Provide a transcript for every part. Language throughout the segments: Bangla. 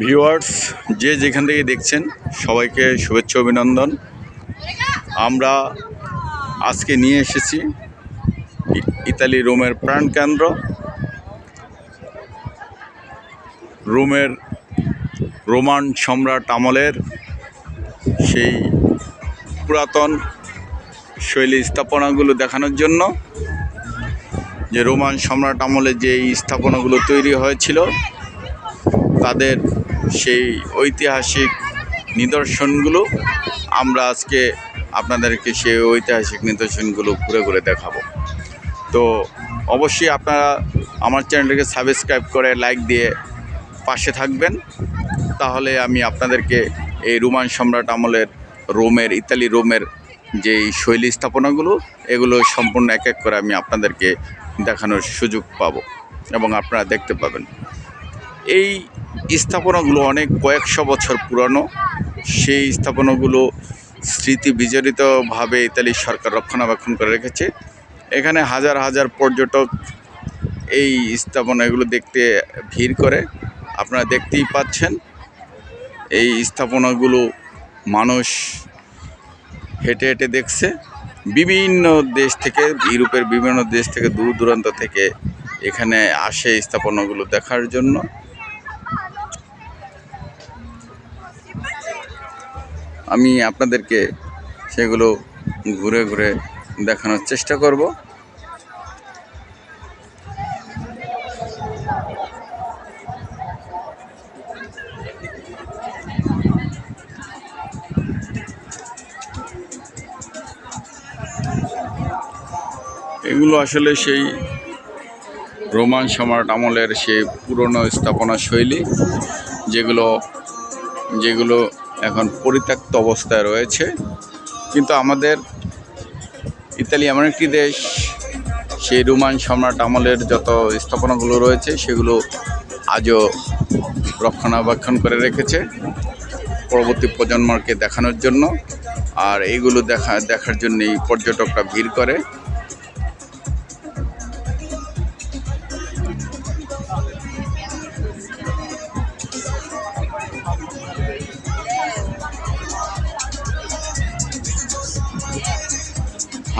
ভিউয়ার্স, যে যেখান থেকে দেখছেন, সবাইকে শুভেচ্ছা, অভিনন্দন। আমরা আজকে নিয়ে এসেছি ইতালি রোমের প্রাণকেন্দ্র রোমের রোমান সম্রাট আমলের সেই পুরাতন শৈলী স্থাপনাগুলো দেখানোর জন্য যে রোমান সম্রাট আমলে যে স্থাপনাগুলো তৈরি হয়েছিল, তাদের সেই ঐতিহাসিক নিদর্শনগুলো আমরা আজকে আপনাদেরকে সেই ঐতিহাসিক নিদর্শনগুলো ঘুরে ঘুরে দেখাবো। তো অবশ্যই আপনারা আমার চ্যানেলটাকে সাবস্ক্রাইব করে লাইক দিয়ে পাশে থাকবেন। তাহলে আমি আপনাদেরকে এই রোমান সম্রাট আমলের রোমের, ইতালি রোমের যেই শৈলী স্থাপনাগুলো, এগুলো সম্পূর্ণ এক এক করে আমি আপনাদেরকে দেখানোর সুযোগ পাবো এবং আপনারা দেখতে পাবেন। এই স্থাপনাগুলো অনেক কয়েকশো বছর পুরানো। সেই স্থাপনাগুলো স্মৃতি বিজড়িতভাবে ইতালি সরকার রক্ষণাবেক্ষণ করে রেখেছে। এখানে হাজার হাজার পর্যটক এই স্থাপনাগুলো দেখতে ভিড় করে। আপনারা দেখতেই পাচ্ছেন, এই স্থাপনাগুলো মানুষ হেঁটে হেঁটে দেখছে। বিভিন্ন দেশ থেকে, ইউরোপের বিভিন্ন দেশ থেকে দূর দূরান্ত থেকে এখানে আসে স্থাপনাগুলো দেখার জন্য। আমি আপনাদেরকে সেগুলো ঘুরে ঘুরে দেখানোর চেষ্টা করব। এগুলো আসলে সেই রোমান সম্রাট আমলের সেই পুরনো স্থাপনা শৈলী, যেগুলো যেগুলো এখন পরিত্যক্ত অবস্থায় রয়েছে। কিন্তু আমাদের ইতালি এমন একটি দেশ, সেই রোমান সম্রাট আমলের যত স্থাপনাগুলো রয়েছে, সেগুলো আজও রক্ষণাবেক্ষণ করে রেখেছে পরবর্তী প্রজন্মকে দেখানোর জন্য। আর এইগুলো দেখা দেখার জন্যই পর্যটকরা ভিড় করে।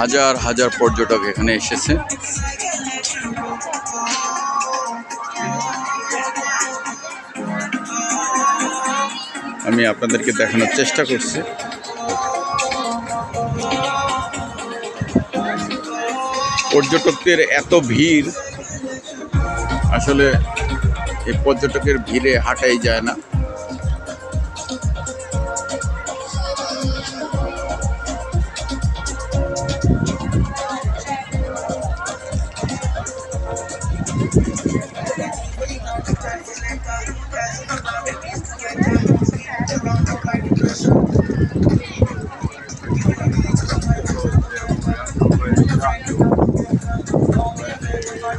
হাজার হাজার পর্যটক এখানে এসেছে। আমি আপনাদেরকে দেখানোর চেষ্টা করছি। পর্যটকদের এত ভিড়, আসলে এই পর্যটকের ভিড়ে হাঁটাই যায় না।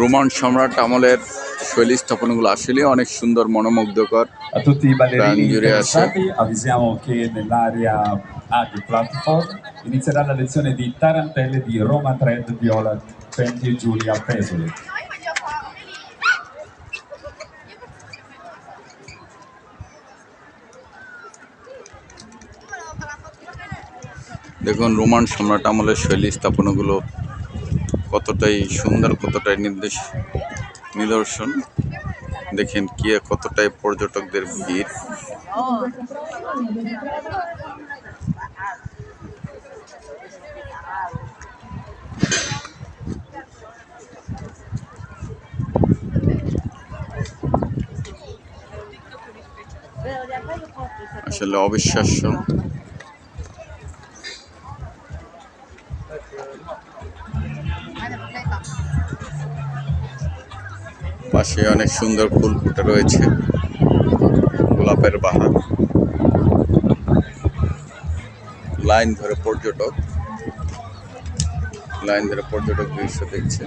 রোমান সম্রাট আমলের শৈলী স্থাপনাগুলো আসলে অনেক সুন্দর মনোমুগ্ধকর avvisiamo che nell'area A di platform inizierà la lezione di tarantelle di Roma Thread Viola Penti e Giulia Pesoli. দেখুন, রোমান সম্রাট আমলের শৈলী স্থাপনাগুলো কতটাই সুন্দর, কতটাই নির্দেশ, নিদর্শন। দেখেন কি, কতটাই পর্যটকদের ভিড়। আসলে অবিশ্বাস্য। পাশে অনেক সুন্দর ফুল ফুটে রয়েছে। গোলাপের বাহার। লাইন ধরে পর্যটক। লাইন ধরে পর্যটক দৃশ্য দেখছে।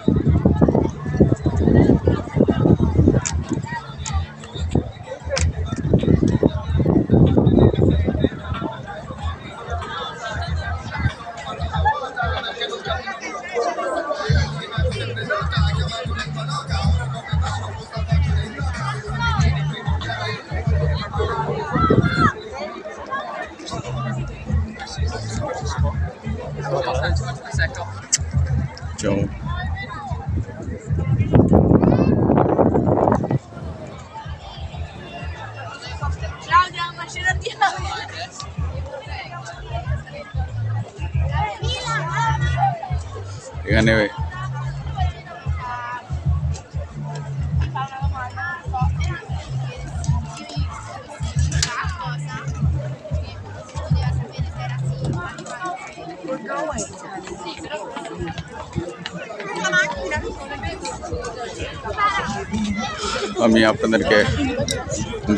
আমি আপনাদেরকে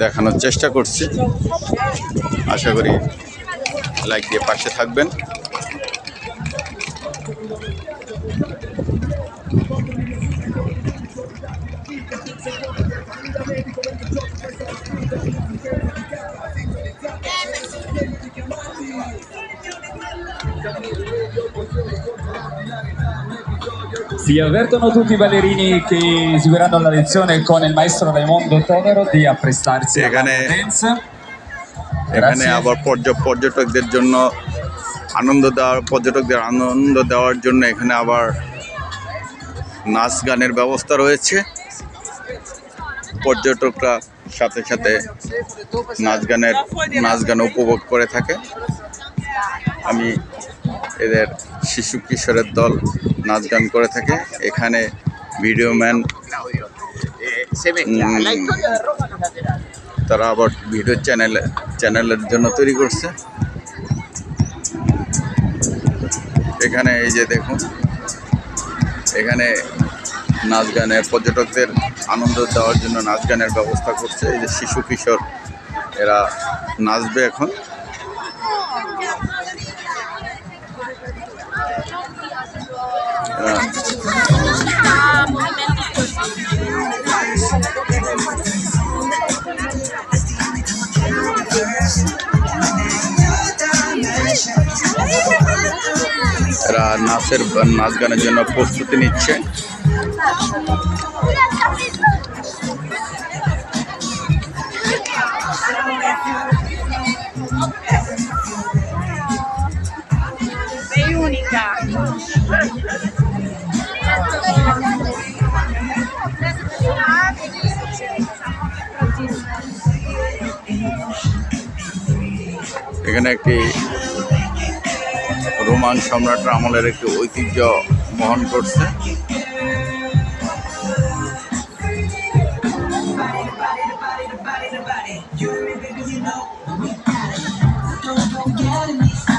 দেখানোর চেষ্টা করছি। আশা করি লাইক দিয়ে পাশে থাকবেন। Si avvertono tutti i ballerini che seguiranno la lezione con il maestro Raimondo Tonero di apprestarsi alla dance. এখানে Grazie. আবার পর্য- পর্যটকদের জন্য আনন্দ দেওয়ার পর্যটকদের আনন্দ দেওয়ার জন্য এখানে আবার নাচ গানের ব্যবস্থা রয়েছে পর্যটকরা সাথে সাথে নাচ গানের নাচ গান উপভোগ করে থাকে আমি এদের শিশু কিশোরের দল নাচ গান করে থাকে। এখানে ভিডিও ম্যান. তারা আবার ভিডিও চ্যানেল চ্যানেলের জন্য তৈরি করছে। এখানে এই যে দেখুন, এখানে নাচ গানের পর্যটকদের আনন্দ দেওয়ার জন্য নাচ গানের ব্যবস্থা করছে। এই যে শিশু কিশোর, এরা নাচবে এখন। এরা নাচের নাচ গানের জন্য প্রস্তুতি নিচ্ছে। এখানে একটি রোমান সম্রাটের আমলের একটি ঐতিহ্য বহন করছে। Rain,